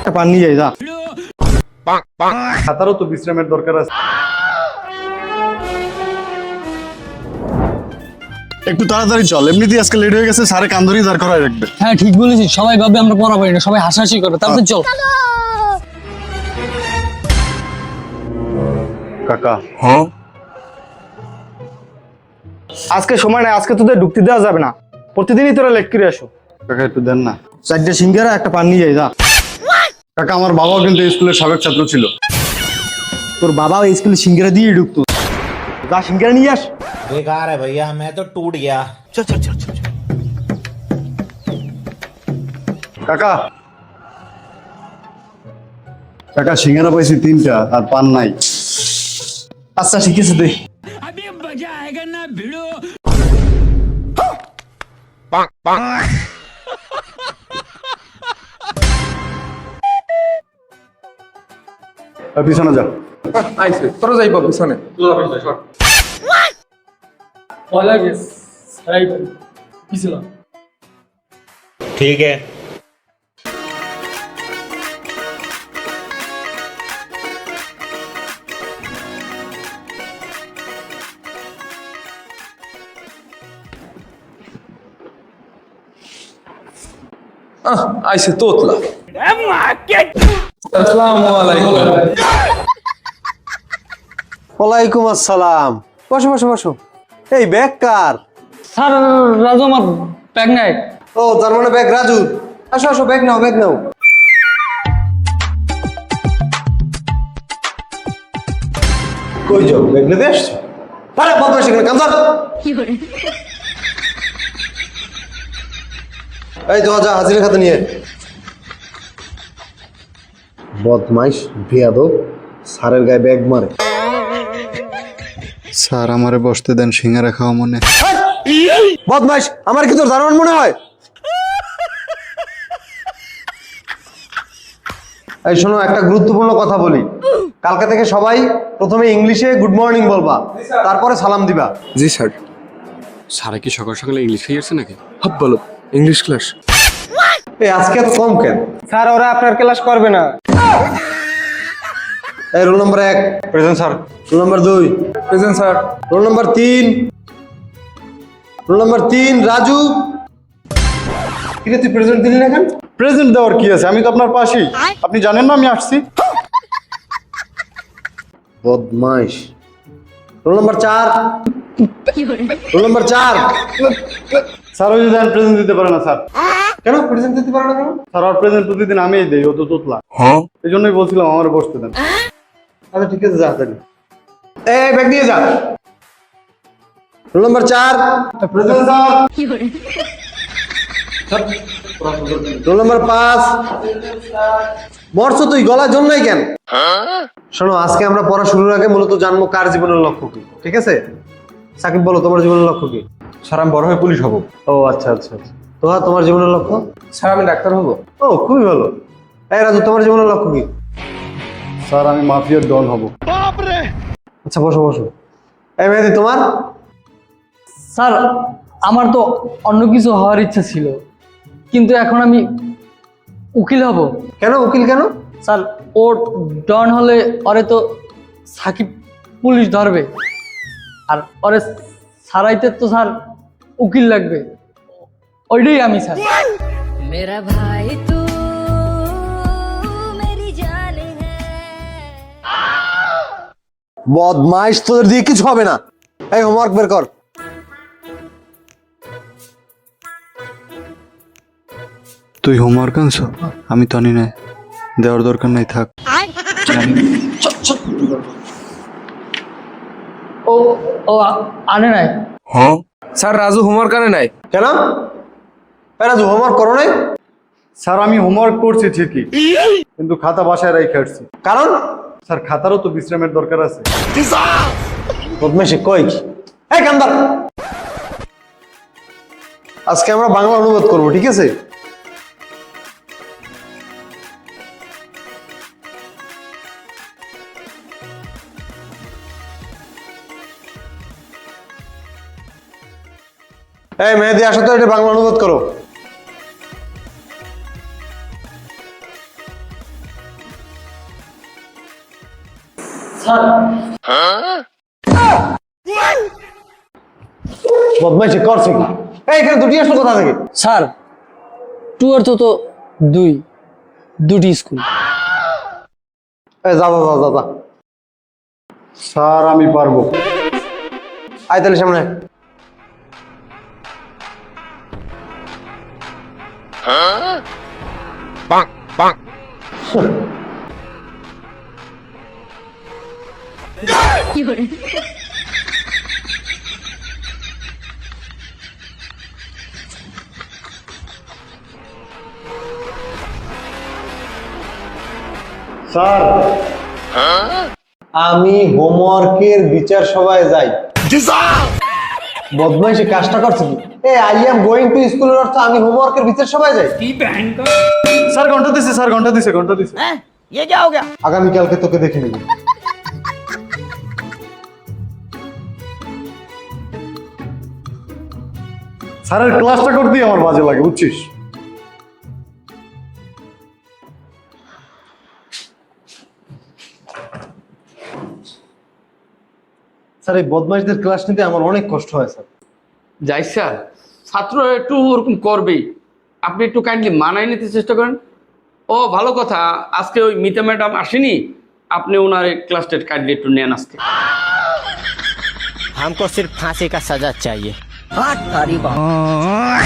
একটা যাই যা খাতারও তো বিশ্রামের দরকার আছে একটু তাড়াতাড়ি চল এমনিতেই আজকে লেট হয়ে গেছে সারে কান্দরি দাঁড় করায় রাখবে। হ্যাঁ ঠিক বলেছিস সবাই ভাবে আমরা পড়া পারি না সবাই হাসাহাসি করে তারপর চল। কাকা। হ্যাঁ? আজকে সময় নাই আজকে তোদের ঢুকতে দেওয়া যাবে না। প্রতিদিনই তোরা লেট করে আসো। কাকা একটু দেন না। চারটে সিঙ্গার একটা পান নিয়ে যাই যা। কাকা আমার বাবাও কিন্তু স্কুলের সাবেক ছাত্র ছিল। তোর বাবা ওই স্কুলে সিঙ্গারা দিয়ে ঢুকতো। যা সিঙ্গারা নিয়ে আস। বেকার ভাইয়া তো টুট গিয়া। চল চল চল চল কাকা। কাকা সিঙ্গারা পাইছি তিনটা আর পান নাই। আচ্ছা ঠিক আছে দে। আবে মজা আয়েগা না ভিড়ো পাক পাক পিছনে যা আইসে তোরা যাইব পিছনে পয়লা গেস রাইট পিছলা ठीक है আহ, আইসে তোতলা আসসালামু আলাইকুম। ওয়ালাইকুম আসসালাম। বসো বসো বসো। এই ব্যাগ কার? স্যার রাজু আমার ব্যাগ নাই। ও তার মানে ব্যাগ রাজু। আসো আসো ব্যাগ নাও ব্যাগ নাও। কই যাও ব্যাগ নিতে আসছো? আরে বদমাইশ এখানে কাম এই তো যা হাজিরা খাতে নিয়ে। বদমাইশ ভিয়াদব সারের গায়ে ব্যাগ মারে। স্যার আমারে বসতে দেন সিঙ্গারা খাওয়া মনে। বদমাইশ আমার কি তোর ধারণ মনে হয়? এই শোনো একটা গুরুত্বপূর্ণ কথা বলি। কালকে থেকে সবাই প্রথমে ইংলিশে গুড মর্নিং বলবা তারপরে সালাম দিবা। জি স্যার। সারা কি সকাল সকালে ইংলিশ খাইয়াছে নাকি? হাব বলো ইংলিশ ক্লাস। এই আজকে এত কম কেন? স্যার ওরা আপনার ক্লাস করবে না। এই রোল নম্বর এক। Present sir. রোল নম্বর দুই। Present sir. রোল নম্বর তিন। রোল নম্বর তিন রাজু। ঠিক আছে তুই প্রেজেন্ট দিলি না কেন? প্রেজেন্ট দেওয়ার কি আছে? আমি তো আপনার পাশেই। আপনি জানেন না আমি আসছি। বদমাইশ। রোল নম্বর চার। রোল নম্বর চার। স্যার ওই দেন প্রেজেন্ট দিতে পারে না স্যার। কেন প্রেজেন্ট দিতে পারো না কেন? স্যার আর প্রেজেন্ট প্রতিদিন আমিই দেই ও তো তোতলা। এই জন্যই বলছিলাম আমার বসতে দেন। আচ্ছা ঠিক আছে যা তাহলে এই ব্যাগ নিয়ে যা। রোল নম্বর চার। প্রেজেন্ট স্যার রোল নম্বর পাঁচ। মরছো তুই গলার জন্যই কেন? শোনো আজকে আমরা পড়া শুরুর আগে মূলত জানব কার জীবনের লক্ষ্য কি ঠিক আছে? সাকিব বলো তোমার জীবনের লক্ষ্য কি? স্যার আমি বড় হয়ে পুলিশ হব। ও আচ্ছা আচ্ছা আচ্ছা। তোহা তোমার জীবনের লক্ষ্য? স্যার আমি ডাক্তার হব। ও খুবই ভালো। এই রাজু তোমার জীবনের লক্ষ্য কি? স্যার আমি মাফিয়ার ডন হব। আচ্ছা বসো বসো। এই মেহেদি তোমার? স্যার আমার তো অন্য কিছু হওয়ার ইচ্ছা ছিল। কিন্তু এখন আমি উকিল হব। কেন উকিল কেন? স্যার ও ডন হলে ওরে তো সাকিব পুলিশ ধরবে। আর ওরে সারাইতে তো স্যার উকিল লাগবে। ওইটাই আমি স্যার মেরা ভাই তু বদমাইশ তোদের দিয়ে কিছু হবে না এই হোমওয়ার্ক বের কর তুই হোমওয়ার্ক আনছ আমি তো আনি না দেওয়ার দরকার নাই থাক ও ও আনে নাই হ্যাঁ স্যার রাজু হোমওয়ার্ক আনে নাই কেন এই রাজু হোমওয়ার্ক করো নাই? স্যার আমি হোমওয়ার্ক করছি ঠিকই কিন্তু খাতা বাসায় রেখে আসছি। কারণ? স্যার খাতারও তো বিশ্রামের দরকার আছে। বদমাইশি কয় কি? এই কান্দার আজকে আমরা বাংলা অনুবাদ করব ঠিক আছে? এই মেহেদি আসো তো এটা বাংলা অনুবাদ করো। বদমাইশি করছে কি? এই এখানে দুটি আসলো কোথা থেকে স্যার টু অর্থ তো দুই দুটি স্কুল। এই যা যা যা যা যা। স্যার আমি পারব। আয় তাহলে সামনে। আয়। স্যার। আমি হোমওয়ার্কের বিচার সভায় যাই। বদমাইশি কাজটা করছে কি? এই আই এম গোয়িং টু স্কুলের অর্থ আমি হোমওয়ার্কের বিচার সভায় যাই। স্যার ঘণ্টা দিছে স্যার ঘণ্টা দিছে ঘণ্টা দিছে। আগামীকালকে তোকে দেখে নেব স্যারের ক্লাসটা করতেই আমার বাজে লাগে বুঝছিস স্যার এই বদমাইশদের ক্লাস নিতে আমার অনেক কষ্ট হয় স্যার যাই স্যার ছাত্র একটু ওরকম করবেই আপনি একটু কাইন্ডলি মানায় নিতে চেষ্টা করেন ও ভালো কথা আজকে ওই মিতা ম্যাডাম আসেনি আপনি ওনার ক্লাস টেট কাইন্ডলি একটু নেন আজকে हमको सिर्फ फांसी का सजा चाहिए 当たりば。